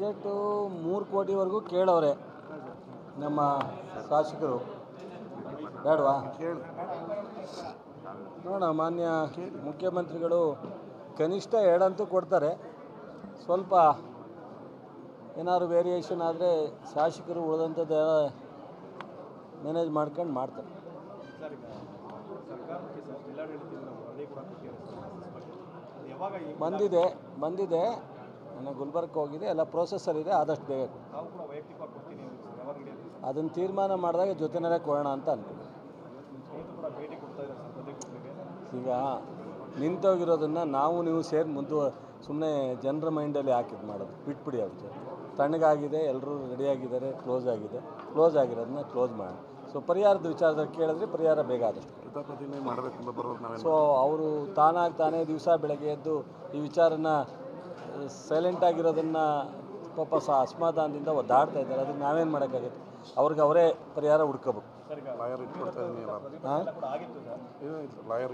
Budget ಮೂರು ಕೋಟಿವರೆಗೂ ಕೇಳವ್ರೆ. ನಮ್ಮ ಶಾಸಕರು. ಬೇಡವಾ? ನೋಡೋಣ, ಮಾನ್ಯ ಮುಖ್ಯಮಂತ್ರಿಗಳು ಕನಿಷ್ಠ ಎರಡಂತೂ ಕೊಡ್ತಾರೆ. ಸ್ವಲ್ಪ ಏನಾದ್ರು ವೇರಿಯೇಷನ್ ಆದರೆ ಶಾಸಕರು ಉಳಿದಂಥದ್ದು ಮ್ಯಾನೇಜ್ ಮಾಡ್ಕೊಂಡು ಮಾಡ್ತಾರೆ. ಬಂದಿದೆ ಬಂದಿದೆ. ನನ್ನ ಗುಲ್ಬರ್ಗ್ ಹೋಗಿದೆ ಎಲ್ಲ ಪ್ರೊಸೆಸರ್ ಇದೆ ಆದಷ್ಟು ಬೇಗ. ಅದನ್ನು ತೀರ್ಮಾನ ಮಾಡಿದಾಗ ಜೊತೆನಲ್ಲೇ ಕೊಡೋಣ ಅಂತ ಅನ್ಕೊಂಡು ಈಗ ನಿಂತೋಗಿರೋದನ್ನು ನಾವು ನೀವು ಸೇರಿ ಮುಂದುವ ಸುಮ್ಮನೆ ಜನರ ಮೈಂಡಲ್ಲಿ ಹಾಕಿದ್ದು ಮಾಡೋದು ಬಿಟ್ಬಿಡಿ ಅದು ತಣ್ಣಗಾಗಿದೆ ಎಲ್ಲರೂ ರೆಡಿಯಾಗಿದ್ದಾರೆ ಕ್ಲೋಸ್ ಆಗಿದೆ. ಕ್ಲೋಸ್ ಆಗಿರೋದನ್ನ ಕ್ಲೋಸ್ ಮಾಡಿ ಸೊ ಪರಿಹಾರದ ವಿಚಾರದಲ್ಲಿ ಕೇಳಿದ್ರೆ ಪರಿಹಾರ ಬೇಗ ಆದಷ್ಟು. ಪ್ರತಿಭಟನೆ ಮಾಡಬೇಕು ಅಂತ ಬರೋದು ನಾವೇನು ಸೊ ಅವರು ತಾನಾಗಿ ತಾನೇ ದಿವಸ ಬೆಳಗ್ಗೆ ಎದ್ದು ಈ ವಿಚಾರನ ಸೈಲೆಂಟ್ ಆಗಿರೋದನ್ನ ಪಾಪ ಸ ಅಸಮಾಧಾನದಿಂದ ಒದ್ದಾಡ್ತಾ ಇದ್ದಾರೆ. ಅದಕ್ಕೆ ನಾವೇನು ಮಾಡೋಕ್ಕಾಗುತ್ತೆ? ಅವ್ರಿಗೆ ಅವರೇ ಪರಿಹಾರ ಹುಡ್ಕೋಬೇಕು. ಈಗ ಲಾಯರ್ ಲಾಯರ್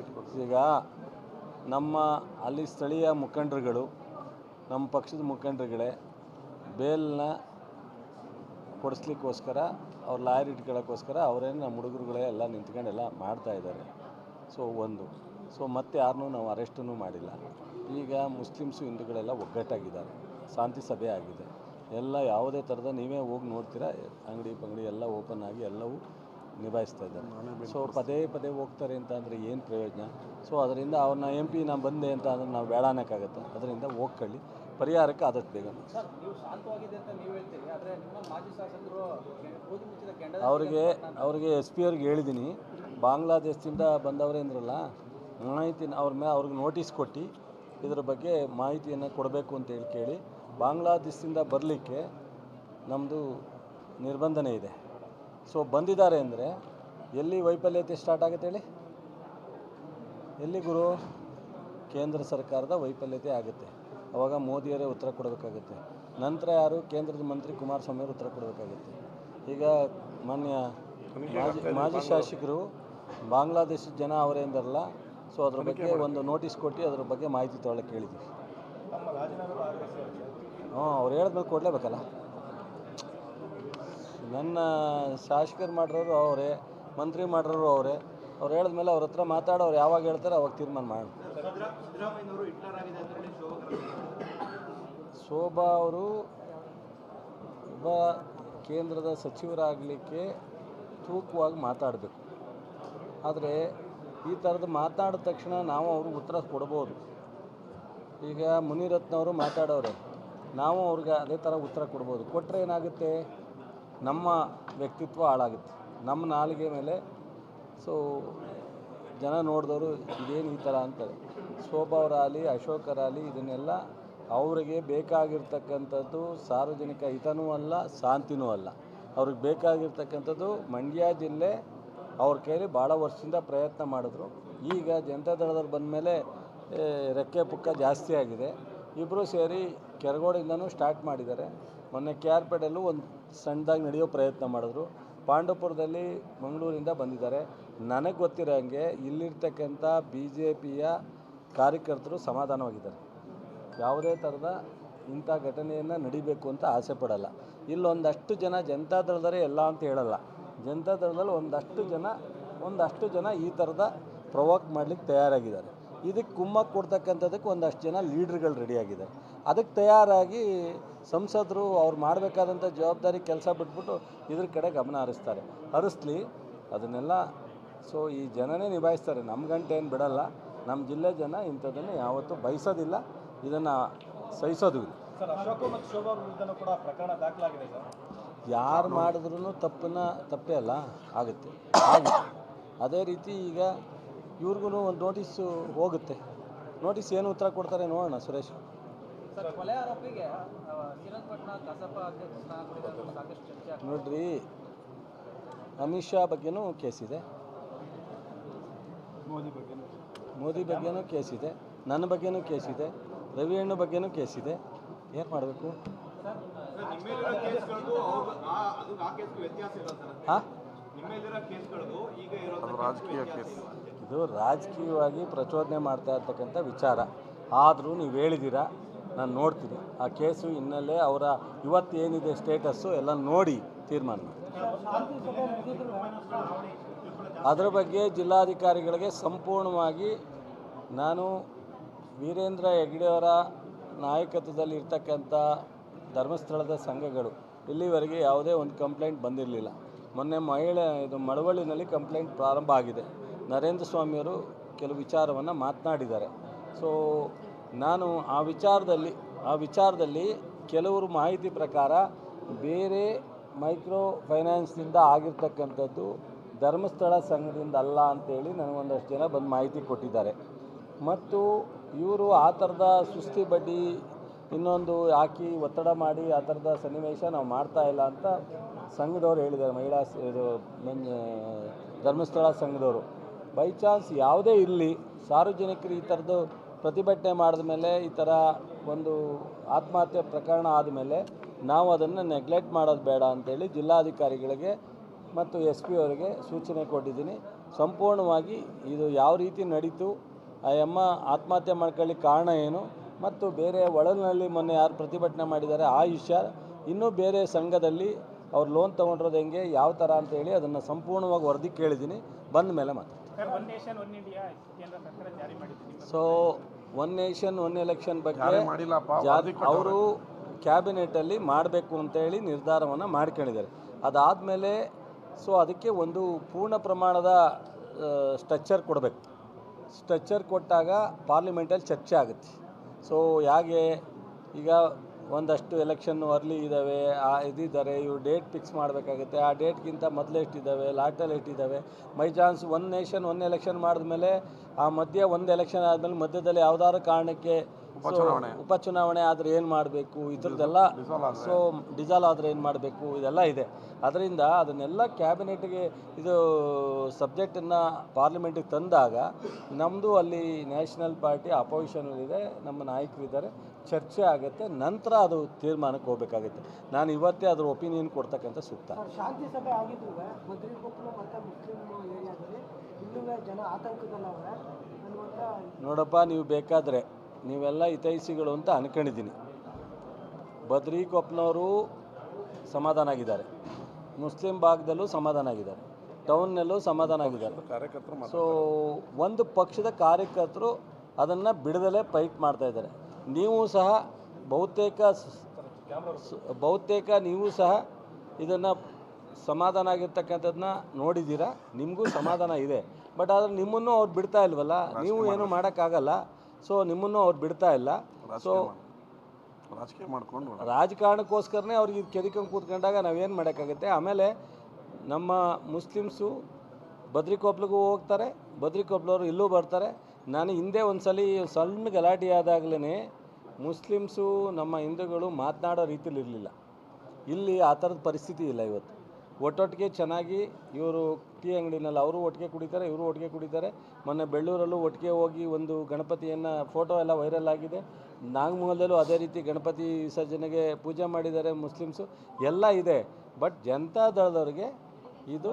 ನಮ್ಮ ಅಲ್ಲಿ ಸ್ಥಳೀಯ ಮುಖಂಡರುಗಳು ನಮ್ಮ ಪಕ್ಷದ ಮುಖಂಡರುಗಳೇ ಬೇಲ್ನ ಕೊಡಿಸ್ಲಿಕ್ಕೋಸ್ಕರ ಅವ್ರ ಲಾಯರ್ ಇಟ್ಕೊಳ್ಳೋಕ್ಕೋಸ್ಕರ ಅವರೇನು ನಮ್ಮ ಹುಡುಗರುಗಳೇ ಎಲ್ಲ ನಿಂತ್ಕೊಂಡೆಲ್ಲ ಮಾಡ್ತಾ ಇದ್ದಾರೆ. ಸೊ ಒಂದು. ಸೊ ಮತ್ತೆ ಯಾರನ್ನೂ ನಾವು ಅರೆಸ್ಟನ್ನು ಮಾಡಿಲ್ಲ. ಈಗ ಮುಸ್ಲಿಮ್ಸು ಹಿಂದೂಗಳೆಲ್ಲ ಒಗ್ಗಟ್ಟಾಗಿದ್ದಾರೆ. ಶಾಂತಿ ಸಭೆ ಆಗಿದೆ. ಎಲ್ಲ ಯಾವುದೇ ಥರದ ನೀವೇ ಹೋಗಿ ನೋಡ್ತೀರಾ? ಅಂಗಡಿ ಬಂಗಡಿ ಎಲ್ಲ ಓಪನ್ ಆಗಿ ಎಲ್ಲವೂ ನಿಭಾಯಿಸ್ತಾ ಇದ್ದಾರೆ. ಸೊ ಪದೇ ಪದೇ ಹೋಗ್ತಾರೆ ಅಂತ ಅಂದರೆ ಏನು ಪ್ರಯೋಜನ? ಸೊ ಅದರಿಂದ ಅವ್ರನ್ನ ಎಂ ಪಿ ನಾನು ಬಂದೆ ಅಂತ ಅಂದ್ರೆ ನಾವು ಬೇಡ ಅನ್ನೋಕ್ಕಾಗತ್ತೆ. ಅದರಿಂದ ಹೋಗ್ಕೊಳ್ಳಿ. ಪರಿಹಾರಕ್ಕೆ ಆದಷ್ಟು ಬೇಗ. ಅವರಿಗೆ ಅವ್ರಿಗೆ ಅವ್ರಿಗೆ ಎಸ್ ಪಿ ಅವ್ರಿಗೆ ಹೇಳಿದ್ದೀನಿ ಬಾಂಗ್ಲಾದೇಶದಿಂದ ಬಂದವರೇ ಅಂದ್ರಲ್ಲ ಮಾಹಿತಿ ಅವ್ರ ಮೇಲೆ ಅವ್ರಿಗೆ ನೋಟಿಸ್ ಕೊಟ್ಟು ಇದ್ರ ಬಗ್ಗೆ ಮಾಹಿತಿಯನ್ನು ಕೊಡಬೇಕು ಅಂತ ಹೇಳಿ ಕೇಳಿ ಬಾಂಗ್ಲಾದೇಶದಿಂದ ಬರಲಿಕ್ಕೆ ನಮ್ಮದು ನಿರ್ಬಂಧನೆ ಇದೆ. ಸೊ ಬಂದಿದ್ದಾರೆ ಅಂದರೆ ಎಲ್ಲಿ ವೈಫಲ್ಯತೆ ಸ್ಟಾರ್ಟ್ ಆಗುತ್ತೆ ಹೇಳಿ? ಎಲ್ಲಿ ಗುರು? ಕೇಂದ್ರ ಸರ್ಕಾರದ ವೈಫಲ್ಯತೆ ಆಗುತ್ತೆ. ಅವಾಗ ಮೋದಿಯವರೇ ಉತ್ತರ ಕೊಡಬೇಕಾಗುತ್ತೆ. ನಂತರ ಯಾರು? ಕೇಂದ್ರದ ಮಂತ್ರಿ ಕುಮಾರಸ್ವಾಮಿ ಅವರು ಉತ್ತರ ಕೊಡಬೇಕಾಗುತ್ತೆ. ಈಗ ಮಾನ್ಯ ಮಾಜಿ ಮಾಜಿ ಶಾಸಕರು ಬಾಂಗ್ಲಾದೇಶದ ಜನ ಅವರೇ ಅಂದಾರಲ್ಲ ಸೊ ಅದ್ರ ಬಗ್ಗೆ ಒಂದು ನೋಟಿಸ್ ಕೊಟ್ಟು ಅದ್ರ ಬಗ್ಗೆ ಮಾಹಿತಿ ತೊಗೊಳಕ್ಕೆ ಕೇಳಿದ್ವಿ ಹ್ಞೂ, ಅವ್ರು ಹೇಳಿದ್ಮೇಲೆ ಕೊಡಲೇಬೇಕಲ್ಲ. ನನ್ನ ಶಾಸಕರು ಮಾಡಿರೋರು ಅವರೇ, ಮಂತ್ರಿ ಮಾಡಿರೋರು ಅವರೇ, ಅವ್ರು ಹೇಳಿದ್ಮೇಲೆ ಅವ್ರ ಹತ್ರ ಮಾತಾಡೋರು ಯಾವಾಗ ಹೇಳ್ತಾರೆ ಅವಾಗ ತೀರ್ಮಾನ ಮಾಡಿ ಸಿದ್ದರಾಮಯ್ಯನವರು ಹಿಟ್ಲರ್ ಆಗಿದೆ ಅಂತ ಶೋಭಾ ಅವರು ಒಬ್ಬ ಕೇಂದ್ರದ ಸಚಿವರಾಗಲಿಕ್ಕೆ ತೂಕವಾಗಿ ಮಾತಾಡಬೇಕು. ಆದರೆ ಈ ಥರದ್ದು ಮಾತಾಡಿದ ತಕ್ಷಣ ನಾವು ಅವ್ರಿಗೆ ಉತ್ತರ ಕೊಡ್ಬೋದು. ಈಗ ಮುನಿರತ್ನವರು ಮಾತಾಡೋರು, ನಾವು ಅವ್ರಿಗೆ ಅದೇ ಥರ ಉತ್ತರ ಕೊಡ್ಬೋದು. ಕೊಟ್ಟರೆ ಏನಾಗುತ್ತೆ? ನಮ್ಮ ವ್ಯಕ್ತಿತ್ವ ಹಾಳಾಗುತ್ತೆ. ನಮ್ಮ ನಾಲಿಗೆ ಮೇಲೆ ಸೊ ಜನ ನೋಡಿದವರು ಇದೇನು ಈ ಥರ ಅಂತಾರೆ. ಶೋಭಾ ಅವರಾಗಲಿ ಅಶೋಕರಾಗಲಿ ಇದನ್ನೆಲ್ಲ ಅವರಿಗೆ ಬೇಕಾಗಿರ್ತಕ್ಕಂಥದ್ದು ಸಾರ್ವಜನಿಕ ಹಿತನೂ ಅಲ್ಲ, ಶಾಂತಿನೂ ಅಲ್ಲ. ಅವ್ರಿಗೆ ಬೇಕಾಗಿರ್ತಕ್ಕಂಥದ್ದು ಮಂಡ್ಯ ಜಿಲ್ಲೆ ಅವ್ರ ಕೈಲಿ ಭಾಳ ವರ್ಷದಿಂದ ಪ್ರಯತ್ನ ಮಾಡಿದ್ರು. ಈಗ ಜನತಾ ದಳದವ್ರು ಬಂದ ಬಂದಮೇಲೆ ರೆಕ್ಕೆ ಪುಕ್ಕ ಜಾಸ್ತಿ ಆಗಿದೆ. ಇಬ್ಬರು ಸೇರಿ ಕೆರಗೋಡಿಂದನೂ ಸ್ಟಾರ್ಟ್ ಮಾಡಿದ್ದಾರೆ. ಮೊನ್ನೆ ಕೆ ಆರ್ ಪೇಟೆಲ್ಲೂ ಒಂದು ಸಣ್ಣದಾಗಿ ನಡೆಯೋ ಪ್ರಯತ್ನ ಮಾಡಿದ್ರು. ಪಾಂಡವಪುರದಲ್ಲಿ ಮಂಗಳೂರಿಂದ ಬಂದಿದ್ದಾರೆ. ನನಗೆ ಗೊತ್ತಿರೋ ಹಂಗೆ ಇಲ್ಲಿರ್ತಕ್ಕಂಥ ಬಿ ಜೆ ಪಿಯ ಕಾರ್ಯಕರ್ತರು ಸಮಾಧಾನವಾಗಿದ್ದಾರೆ. ಯಾವುದೇ ಥರದ ಇಂಥ ಘಟನೆಯನ್ನು ನಡಿಬೇಕು ಅಂತ ಆಸೆ ಪಡಲ್ಲ. ಇಲ್ಲೊಂದಷ್ಟು ಜನ ಜನತಾ ಜನತಾದಳದವರೇ ಎಲ್ಲ ಅಂತ ಹೇಳಲ್ಲ. ಜನತಾದಳದಲ್ಲಿ ಒಂದಷ್ಟು ಜನ ಒಂದಷ್ಟು ಜನ ಈ ಥರದ ಪ್ರವೋಕ್ ಮಾಡಲಿಕ್ಕೆ ತಯಾರಾಗಿದ್ದಾರೆ. ಇದಕ್ಕೆ ಕುಮ್ಮಕ್ಕೆ ಕೊಡ್ತಕ್ಕಂಥದ್ದಕ್ಕೆ ಒಂದಷ್ಟು ಜನ ಲೀಡ್ರ್ಗಳು ರೆಡಿಯಾಗಿದ್ದಾರೆ ಅದಕ್ಕೆ ತಯಾರಾಗಿ ಸಂಸದರು ಅವ್ರು ಮಾಡಬೇಕಾದಂಥ ಜವಾಬ್ದಾರಿ ಕೆಲಸ ಬಿಟ್ಬಿಟ್ಟು ಇದ್ರ ಕಡೆ ಗಮನ ಹರಿಸ್ತಾರೆ. ಹರಿಸ್ಲಿ, ಅದನ್ನೆಲ್ಲ ಸೊ ಈ ಜನನೇ ನಿಭಾಯಿಸ್ತಾರೆ. ನಮ್ಮ ಗಂಟೆ ಏನು ಬಿಡಲ್ಲ. ನಮ್ಮ ಜಿಲ್ಲೆ ಜನ ಇಂಥದ್ದನ್ನು ಯಾವತ್ತೂ ಬಯಸೋದಿಲ್ಲ. ಇದನ್ನು ಸಹಿಸೋದು ಯಾರು ಮಾಡಿದ್ರೂ ತಪ್ಪನ್ನ ತಪ್ಪೇ ಅಲ್ಲ ಆಗುತ್ತೆ. ಆಗುತ್ತೆ ಅದೇ ರೀತಿ ಈಗ ಇವ್ರಿಗೂ ಒಂದು ನೋಟಿಸು ಹೋಗುತ್ತೆ. ನೋಟಿಸ್ ಏನು ಉತ್ತರ ಕೊಡ್ತಾರೆ ನೋಡೋಣ ಸುರೇಶ್. ನೋಡ್ರಿ ಅಮಿತ್ ಶಾ ಬಗ್ಗೆನೂ ಕೇಸಿದೆ ಮೋದಿ ಬಗ್ಗೆ ಮೋದಿ ಬಗ್ಗೆನೂ ಕೇಸಿದೆ ನನ್ನ ಬಗ್ಗೆನೂ ಕೇಸಿದೆ ರವಿ ಅಣ್ಣ ಬಗ್ಗೆನೂ ಕೇಸಿದೆ ಏನು ಮಾಡಬೇಕು? ಅದು ರಾಜಕೀಯ ಕೇಸ್. ಇದು ರಾಜಕೀಯವಾಗಿ ಪ್ರಚೋದನೆ ಮಾಡ್ತಾ ಇರ್ತಕ್ಕಂಥ ವಿಚಾರ. ಆದರೂ ನೀವು ಹೇಳಿದ್ದೀರಾ ನಾನು ನೋಡ್ತೀನಿ. ಆ ಕೇಸು ಹಿನ್ನೆಲೆ ಅವರ ಇವತ್ತು ಏನಿದೆ ಸ್ಟೇಟಸ್ಸು ಎಲ್ಲ ನೋಡಿ ತೀರ್ಮಾನ. ಅದರ ಬಗ್ಗೆ ಜಿಲ್ಲಾಧಿಕಾರಿಗಳಿಗೆ ಸಂಪೂರ್ಣವಾಗಿ ನಾನು ವೀರೇಂದ್ರ ಹೆಗ್ಡೆಯವರ ನಾಯಕತ್ವದಲ್ಲಿ ಇರ್ತಕ್ಕಂಥ ಧರ್ಮಸ್ಥಳದ ಸಂಘಗಳು. ಇಲ್ಲಿವರೆಗೆ ಯಾವುದೇ ಒಂದು ಕಂಪ್ಲೇಂಟ್ ಬಂದಿರಲಿಲ್ಲ. ಮೊನ್ನೆ ಮಹಿಳೆ, ಇದು ಮಳವಳ್ಳಿನಲ್ಲಿ ಕಂಪ್ಲೇಂಟ್ ಪ್ರಾರಂಭ ಆಗಿದೆ. ನರೇಂದ್ರ ಸ್ವಾಮಿಯವರು ಕೆಲವು ವಿಚಾರವನ್ನು ಮಾತನಾಡಿದ್ದಾರೆ. ಸೊ ನಾನು ಆ ವಿಚಾರದಲ್ಲಿ ಆ ವಿಚಾರದಲ್ಲಿ ಕೆಲವರು ಮಾಹಿತಿ ಪ್ರಕಾರ ಬೇರೆ ಮೈಕ್ರೋ ಫೈನಾನ್ಸ್ನಿಂದ ಆಗಿರ್ತಕ್ಕಂಥದ್ದು ಧರ್ಮಸ್ಥಳ ಸಂಘದಿಂದ ಅಲ್ಲ ಅಂತೇಳಿ ನನಗೊಂದಷ್ಟು ಜನ ಬಂದು ಮಾಹಿತಿ ಕೊಟ್ಟಿದ್ದಾರೆ. ಮತ್ತು ಇವರು ಆ ಥರದ ಸುಸ್ತಿ ಬಡ್ಡಿ ಇನ್ನೊಂದು ಹಾಕಿ ಒತ್ತಡ ಮಾಡಿ ಆ ಥರದ ಸನ್ನಿವೇಶ ನಾವು ಮಾಡ್ತಾ ಇಲ್ಲ ಅಂತ ಸಂಘದವ್ರು ಹೇಳಿದ್ದಾರೆ. ಮಹಿಳಾ ಇದು ಧರ್ಮಸ್ಥಳ ಸಂಘದವರು. ಬೈ ಚಾನ್ಸ್ ಯಾವುದೇ ಇರಲಿ, ಸಾರ್ವಜನಿಕರು ಈ ಥರದ್ದು ಪ್ರತಿಭಟನೆ ಮಾಡಿದ ಮೇಲೆ, ಈ ಥರ ಒಂದು ಆತ್ಮಹತ್ಯೆ ಪ್ರಕರಣ ಆದಮೇಲೆ ನಾವು ಅದನ್ನು ನೆಗ್ಲೆಕ್ಟ್ ಮಾಡೋದು ಬೇಡ ಅಂತೇಳಿ ಜಿಲ್ಲಾಧಿಕಾರಿಗಳಿಗೆ ಮತ್ತು ಎಸ್ ಪಿ ಅವರಿಗೆ ಸೂಚನೆ ಕೊಟ್ಟಿದ್ದೀನಿ. ಸಂಪೂರ್ಣವಾಗಿ ಇದು ಯಾವ ರೀತಿ ನಡೀತು, ಆ ಅಮ್ಮ ಆತ್ಮಹತ್ಯೆ ಮಾಡ್ಕೊಳ್ಳಿಕ್ಕೆ ಕಾರಣ ಏನು ಮತ್ತು ಬೇರೆ ಒಳಲಿನಲ್ಲಿ ಮೊನ್ನೆ ಯಾರು ಪ್ರತಿಭಟನೆ ಮಾಡಿದ್ದಾರೆ ಆ ವಿಷಯ ಇನ್ನೂ ಬೇರೆ ಸಂಘದಲ್ಲಿ ಅವ್ರು ಲೋನ್ ತೊಗೊಂಡಿರೋದು ಹೆಂಗೆ ಯಾವ ಥರ ಅಂತೇಳಿ ಅದನ್ನು ಸಂಪೂರ್ಣವಾಗಿ ವರದಿ ಕೇಳಿದ್ದೀನಿ. ಬಂದ ಮೇಲೆ ಮಾತಾಡ್ತೀನಿ. Sir one nation one India ಕೇಂದ್ರ ಸರ್ಕಾರ ಜಾರಿ ಮಾಡಿದೆ ನಿಮ್ಮ so one nation one election ಬಗ್ಗೆ ಅವರು ಕ್ಯಾಬಿನೆಟಲ್ಲಿ ಮಾಡಬೇಕು ಅಂತೇಳಿ ನಿರ್ಧಾರವನ್ನು ಮಾಡ್ಕೊಂಡಿದ್ದಾರೆ. ಅದಾದಮೇಲೆ ಸೊ ಅದಕ್ಕೆ ಒಂದು ಪೂರ್ಣ ಪ್ರಮಾಣದ ಸ್ಟ್ರಕ್ಚರ್ ಕೊಡಬೇಕು. ಸ್ಟ್ರಕ್ಚರ್ ಕೊಟ್ಟಾಗ ಪಾರ್ಲಿಮೆಂಟಲ್ಲಿ ಚರ್ಚೆ ಆಗುತ್ತೆ. ಸೊ ಹೇಗೆ ಈಗ ಒಂದಷ್ಟು ಎಲೆಕ್ಷನ್ ಅರ್ಲಿ ಇದ್ದಾವೆ ಆ ಇದಿದ್ದಾರೆ ಇವ್ರು ಡೇಟ್ ಫಿಕ್ಸ್ ಮಾಡಬೇಕಾಗುತ್ತೆ. ಆ ಡೇಟ್ಗಿಂತ ಮೊದಲು ಇಟ್ಟಿದ್ದಾವೆ ಲಾಟಲ್ಲಿ ಇಟ್ಟಿದ್ದಾವೆ my chance one nation one election ಮಾಡಿದ್ಮೇಲೆ ಆ ಮಧ್ಯೆ ಒಂದು ಎಲೆಕ್ಷನ್ ಆದಮೇಲೆ ಮಧ್ಯದಲ್ಲಿ ಯಾವುದಾದ್ರು ಕಾರಣಕ್ಕೆ ಉಪಚುನಾವಣೆ. ಉಪಚುನಾವಣೆ ಆದರೆ ಏನು ಮಾಡಬೇಕು? ಈ ಥರದ್ದೆಲ್ಲ ಸೊ ಡಿಸಾಲ್ವ್ ಆದರೆ ಏನು ಮಾಡಬೇಕು? ಇದೆಲ್ಲ ಇದೆ. ಅದರಿಂದ ಅದನ್ನೆಲ್ಲ ಕ್ಯಾಬಿನೆಟ್ಗೆ ಇದು ಸಬ್ಜೆಕ್ಟನ್ನು ಪಾರ್ಲಿಮೆಂಟಿಗೆ ತಂದಾಗ ನಮ್ಮದು ಅಲ್ಲಿ ನ್ಯಾಷನಲ್ ಪಾರ್ಟಿ ಅಪೋಸಿಷನಲ್ಲಿದೆ ನಮ್ಮ ನಾಯಕರಿದ್ದಾರೆ ಚರ್ಚೆ ಆಗುತ್ತೆ ನಂತರ ಅದು ತೀರ್ಮಾನಕ್ಕೆ ಹೋಗಬೇಕಾಗುತ್ತೆ. ನಾನು ಇವತ್ತೇ ಅದ್ರ ಒಪಿನಿಯನ್ ಕೊಡ್ತಕ್ಕಂಥ ಸೂಕ್ತ. ಶಾಂತಿ ಸಭೆ ಆಗಿದ್ದು ಬದ್ರಿಕೊಪ್ಪಲು ಮತ್ತು ಮುಸ್ಲಿಂ ಏರಿಯಾದಲ್ಲಿ ಇನ್ನೂ ಜನ ಆತಂಕದಲ್ಲವ್ರೆ. ನೋಡಪ್ಪ ನೀವು ಬೇಕಾದರೆ. ನೀವೆಲ್ಲ ಹಿತೈಷಿಗಳು ಅಂತ ಅನ್ಕೊಂಡಿದ್ದೀನಿ. ಬದ್ರಿ ಕೊಪ್ಪನವರು ಸಮಾಧಾನ ಆಗಿದ್ದಾರೆ. ಮುಸ್ಲಿಂ ಭಾಗದಲ್ಲೂ ಸಮಾಧಾನ ಆಗಿದ್ದಾರೆ. ಟೌನ್ನಲ್ಲೂ ಸಮಾಧಾನ ಆಗಿದ್ದಾರೆ. ಕಾರ್ಯಕರ್ತರು ಸೊ ಒಂದು ಪಕ್ಷದ ಕಾರ್ಯಕರ್ತರು ಅದನ್ನು ಬಿಡದಲೇ ಫೈಟ್ ಮಾಡ್ತಾ ಇದ್ದಾರೆ. ನೀವು ಸಹ ಬಹುತೇಕ ಬಹುತೇಕ ನೀವು ಸಹ ಇದನ್ನು ಸಮಾಧಾನ ಆಗಿರ್ತಕ್ಕಂಥದ್ದನ್ನ ನೋಡಿದ್ದೀರಾ? ನಿಮಗೂ ಸಮಾಧಾನ ಇದೆ. ಬಟ್ ಆದರೆ ನಿಮ್ಮನ್ನು ಅವ್ರು ಬಿಡ್ತಾ ಇಲ್ವಲ್ಲ? ನೀವು ಏನು ಮಾಡೋಕ್ಕಾಗಲ್ಲ. ಸೊ ನಿಮ್ಮನ್ನು ಅವ್ರು ಬಿಡ್ತಾ ಇಲ್ಲ. ಸೊ ರಾಜಕೀಯ ಮಾಡ್ಕೊಂಡು ರಾಜಕಾರಣಕ್ಕೋಸ್ಕರನೇ ಅವ್ರಿಗೆ ಇದು ಕೆದಿಕೊಂಡು ಕೂತ್ಕೊಂಡಾಗ ನಾವೇನು ಮಾಡೋಕ್ಕಾಗುತ್ತೆ? ಆಮೇಲೆ ನಮ್ಮ ಮುಸ್ಲಿಮ್ಸು ಬದ್ರಿಕೊಪ್ಲಿಗೂ ಹೋಗ್ತಾರೆ. ಬದ್ರಿಕೊಪ್ಲವರು ಇಲ್ಲೂ ಬರ್ತಾರೆ. ನಾನು ಹಿಂದೆ ಒಂದು ಸಲ ಸಣ್ಣ ಗಲಾಟೆ ಆದಾಗಲೇ ಮುಸ್ಲಿಮ್ಸು ನಮ್ಮ ಹಿಂದೂಗಳು ಮಾತನಾಡೋ ರೀತಿಲಿ ಇರಲಿಲ್ಲ ಇಲ್ಲಿ ಆ ಥರದ ಪರಿಸ್ಥಿತಿ ಇಲ್ಲ ಇವತ್ತು. ಒಟ್ಟೊಟ್ಟಿಗೆ ಚೆನ್ನಾಗಿ ಇವರು ಟೀ ಅಂಗಡಿನಲ್ಲಿ ಅವರು ಒಟ್ಟಿಗೆ ಕುಡಿತಾರೆ ಇವರು ಒಟ್ಟಿಗೆ ಕುಡಿತಾರೆ. ಮೊನ್ನೆ ಬೆಳ್ಳೂರಲ್ಲೂ ಒಟ್ಟಿಗೆ ಹೋಗಿ ಒಂದು ಗಣಪತಿಯನ್ನು ಫೋಟೋ ಎಲ್ಲ ವೈರಲ್ ಆಗಿದೆ. ನಾಗಮಂಗಲದಲ್ಲೂ ಅದೇ ರೀತಿ ಗಣಪತಿ ವಿಸರ್ಜನೆಗೆ ಪೂಜೆ ಮಾಡಿದ್ದಾರೆ ಮುಸ್ಲಿಮ್ಸು. ಎಲ್ಲ ಇದೆ ಬಟ್ ಜನತಾ ದಳದವ್ರಿಗೆ ಇದು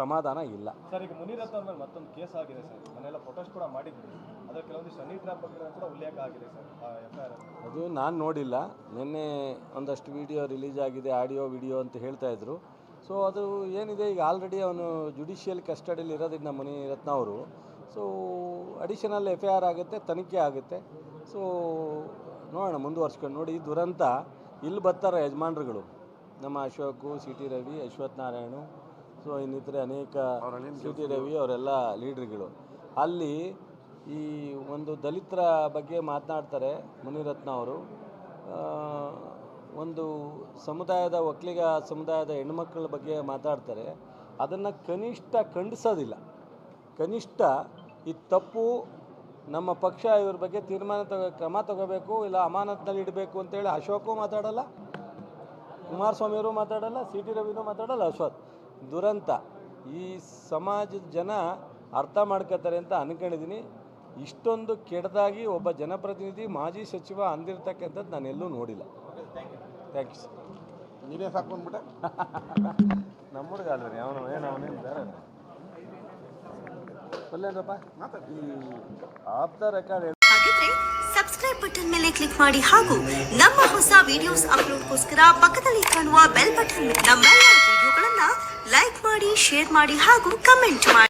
ಸಮಾಧಾನ ಇಲ್ಲ. ಸರ್ ಈಗ ಮುನಿರತ್ನ ಮೇಲೆ ಮತ್ತೊಂದು ಕೇಸ್ ಆಗಿದೆ ಸರ್. ಮನೆಯೆಲ್ಲ ಪ್ರೊಟೆಸ್ಟ್ ಕೂಡ ಮಾಡಿದ್ವಿ ಅದರ ಕೆಲವೊಂದು ಟ್ರ್ಯಾಪ್ ಬಗ್ಗೆ ಕೂಡ ಉಲ್ಲೇಖ ಆಗಿದೆ ಸರ್ ಅದು ನಾನು ನೋಡಿಲ್ಲ. ನಿನ್ನೆ ಒಂದಷ್ಟು ವಿಡಿಯೋ ರಿಲೀಸ್ ಆಗಿದೆ ಆಡಿಯೋ ವಿಡಿಯೋ ಅಂತ ಹೇಳ್ತಾ ಇದ್ರು. ಸೊ ಅದು ಏನಿದೆ ಈಗ ಆಲ್ರೆಡಿ ಅವನು ಜುಡಿಷಿಯಲ್ ಕಸ್ಟಡಿಯಲ್ಲಿ ಇರೋದ್ರಿಂದ ಮುನಿರತ್ನ ಅವರು. So additional F I R ಆಗುತ್ತೆ ತನಿಖೆ ಆಗುತ್ತೆ. ಸೊ ನೋಡೋಣ ಮುಂದುವರ್ಸ್ಕೊಂಡು ನೋಡಿ. ಈ ದುರಂತ ಇಲ್ಲಿ ಬರ್ತಾರೆ ಯಜಮಾನ್ರುಗಳು. ನಮ್ಮ Ashok C T Ravi Ashwath Narayan. So ಇನ್ನಿತರೆ ಅನೇಕ ಸಿ ಟಿ ರವಿ ಅವರೆಲ್ಲ ಲೀಡ್ರ್ಗಳು ಅಲ್ಲಿ ಈ ಒಂದು ದಲಿತರ ಬಗ್ಗೆ ಮಾತನಾಡ್ತಾರೆ ಮುನಿರತ್ನ ಅವರು. ಒಂದು ಸಮುದಾಯದ ಒಕ್ಕಲಿಗ ಸಮುದಾಯದ ಹೆಣ್ಮಕ್ಳ ಬಗ್ಗೆ ಮಾತಾಡ್ತಾರೆ, ಅದನ್ನು ಕನಿಷ್ಠ ಖಂಡಿಸೋದಿಲ್ಲ. ಕನಿಷ್ಠ ಈ ತಪ್ಪು ನಮ್ಮ ಪಕ್ಷ ಇವ್ರ ಬಗ್ಗೆ ತೀರ್ಮಾನ ತಗೋ, ಕ್ರಮ ತಗೋಬೇಕು, ಇಲ್ಲ ಅಮಾನತ್ನಲ್ಲಿ ಇಡಬೇಕು ಅಂತೇಳಿ ಅಶೋಕು ಮಾತಾಡಲ್ಲ, ಕುಮಾರಸ್ವಾಮಿಯವರು ಮಾತಾಡಲ್ಲ ಸಿ ಟಿ ರವಿನೂ ಮಾತಾಡಲ್ಲ ಅಶ್ವಥ್. ದುರಂತ. ಈ ಸಮಾಜದ ಜನ ಅರ್ಥ ಮಾಡ್ಕೋತಾರೆ ಅಂತ ಅನ್ಕೊಂಡಿದ್ದೀನಿ ಇಷ್ಟೊಂದು ಕೆಡದಾಗಿ ಒಬ್ಬ ಜನಪ್ರತಿನಿಧಿ ಮಾಜಿ ಸಚಿವ ಅಂದಿರ್ತಕ್ಕಂಥದ್ದು ನಾನು ಎಲ್ಲೂ ನೋಡಿಲ್ಲ. ಥ್ಯಾಂಕ್ ಯು ಸರ್ ನೀನೇ ಸಾಕು ಅಂದ್ಬಿಟ್ಟೆ? ನಮ್ಮ ಹುಡುಗ ಅಲ್ರಿ ಅವನು ಏನು ಅವನೇನು ಬೇರೆ ಅಲ್ಲೇನಪ್ಪ ಈ ಆಫ್ ರೆಕಾರ್ಡ್ ಹಾಗಿದ್ರೆ ಸಬ್ಸ್ಕ್ರೈಬ್ ಸಬ್ಸ್ಕ್ರೈಬ್ ಬಟನ್ ಮೇಲೆ ಕ್ಲಿಕ್ ಮಾಡಿ ಹಾಗೂ ನಮ್ಮ ಹೊಸ ವಿಡಿಯೋಸ್ ಅಪ್ಲೋಡ್ಗೋಸ್ಕರ ಪಕ್ಕದಲ್ಲಿ ಕಾಣುವ ಬೆಲ್ ಬಟನ್ ನಮ್ಮೆಲ್ಲ ವಿಡಿಯೋಗಳನ್ನ ಲೈಕ್ ಮಾಡಿ ಶೇರ್ ಮಾಡಿ ಹಾಗೂ ಕಮೆಂಟ್ ಮಾಡಿ.